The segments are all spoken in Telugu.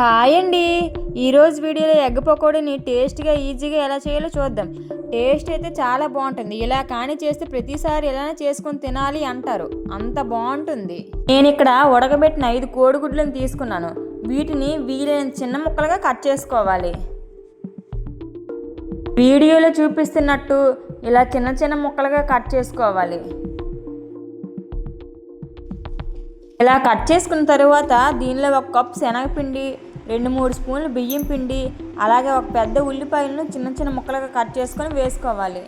హాయ్ అండి ఈరోజు వీడియోలో ఎగ్ పకోడీని టేస్ట్గా ఈజీగా ఎలా చేయాలో చూద్దాం. టేస్ట్ అయితే చాలా బాగుంటుంది. ఇలా కానీ చేస్తే ప్రతిసారి ఇలానే చేసుకొని తినాలి అంటారు. అంత బాగుంటుంది. నేను ఇక్కడ ఉడకబెట్టిన ఐదు కోడిగుడ్లను తీసుకున్నాను. వీటిని వీలైన చిన్న ముక్కలుగా కట్ చేసుకోవాలి. వీడియోలో చూపిస్తున్నట్టు ఇలా చిన్న చిన్న ముక్కలుగా కట్ చేసుకోవాలి. ఇలా కట్ చేసుకున్న తర్వాత దీనిలో ఒక కప్ శనగపిండి రెండు మూడు స్పూన్లు బియ్యం పిండి అలాగే ఒక పెద్ద ఉల్లిపాయలను చిన్న చిన్న ముక్కలుగా కట్ చేసుకొని వేసుకోవాలి.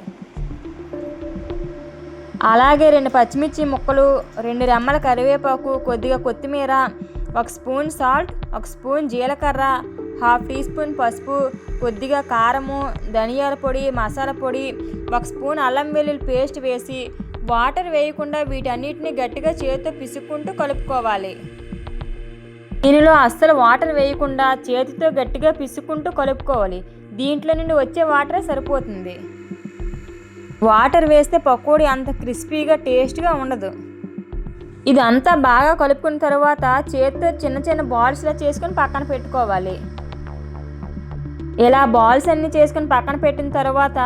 అలాగే రెండు పచ్చిమిర్చి ముక్కలు రెండు రెమ్మల కరివేపాకు కొద్దిగా కొత్తిమీర ఒక స్పూన్ సాల్ట్ ఒక స్పూన్ జీలకర్ర హాఫ్ టీ స్పూన్ పసుపు కొద్దిగా కారము ధనియాల పొడి మసాలా పొడి ఒక స్పూన్ అల్లం వెల్లుల్లి పేస్ట్ వేసి వాటర్ వేయకుండా వీటన్నిటిని గట్టిగా చేతితో పిసుక్కుంటూ కలుపుకోవాలి. దీనిలో అస్సలు వాటర్ వేయకుండా చేతితో గట్టిగా పిసుకుంటూ కలుపుకోవాలి. దీంట్లో నుండి వచ్చే వాటరే సరిపోతుంది. వాటర్ వేస్తే పకోడీ అంత క్రిస్పీగా టేస్ట్గా ఉండదు. ఇదంతా బాగా కలుపుకున్న తర్వాత చేతితో చిన్న చిన్న బాల్స్లా చేసుకొని పక్కన పెట్టుకోవాలి. ఇలా బాల్స్ అన్నీ చేసుకొని పక్కన పెట్టిన తర్వాత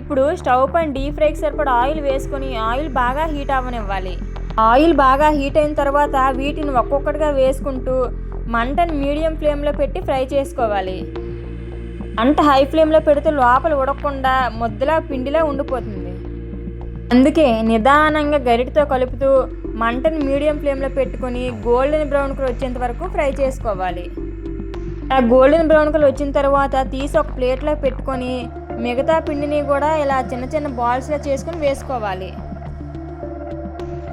ఇప్పుడు స్టవ్ పైన డీప్ ఫ్రైకి సరిపడా ఆయిల్ వేసుకొని ఆయిల్ బాగా హీట్ అవ్వనివ్వాలి. ఆయిల్ బాగా హీట్ అయిన తర్వాత వీటిని ఒక్కొక్కటిగా వేసుకుంటూ మంటను మీడియం ఫ్లేమ్లో పెట్టి ఫ్రై చేసుకోవాలి. మంట హై ఫ్లేమ్లో పెడితే లోపల ఉడకకుండా ముద్దలా పిండిలా ఉండిపోతుంది. అందుకే నిదానంగా గరిటతో కలుపుతూ మంటను మీడియం ఫ్లేమ్లో పెట్టుకొని గోల్డెన్ బ్రౌన్ కలర్ వచ్చేంత వరకు ఫ్రై చేసుకోవాలి. ఆ గోల్డెన్ బ్రౌన్ కలర్ వచ్చిన తర్వాత తీసి ఒక ప్లేట్లో పెట్టుకొని మిగతా పిండిని కూడా ఇలా చిన్న చిన్న బాల్స్లా చేసుకొని వేసుకోవాలి.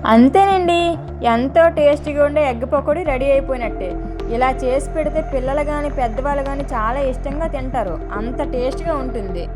అంతేనండి. ఎంతో టేస్టీగా ఉండే ఎగ్ పకోడీ రెడీ అయిపోయినట్టే. ఇలా చేసి పెడితే పిల్లలు కానీ పెద్దవాళ్ళు కానీ చాలా ఇష్టంగా తింటారు. అంత టేస్ట్గా ఉంటుంది.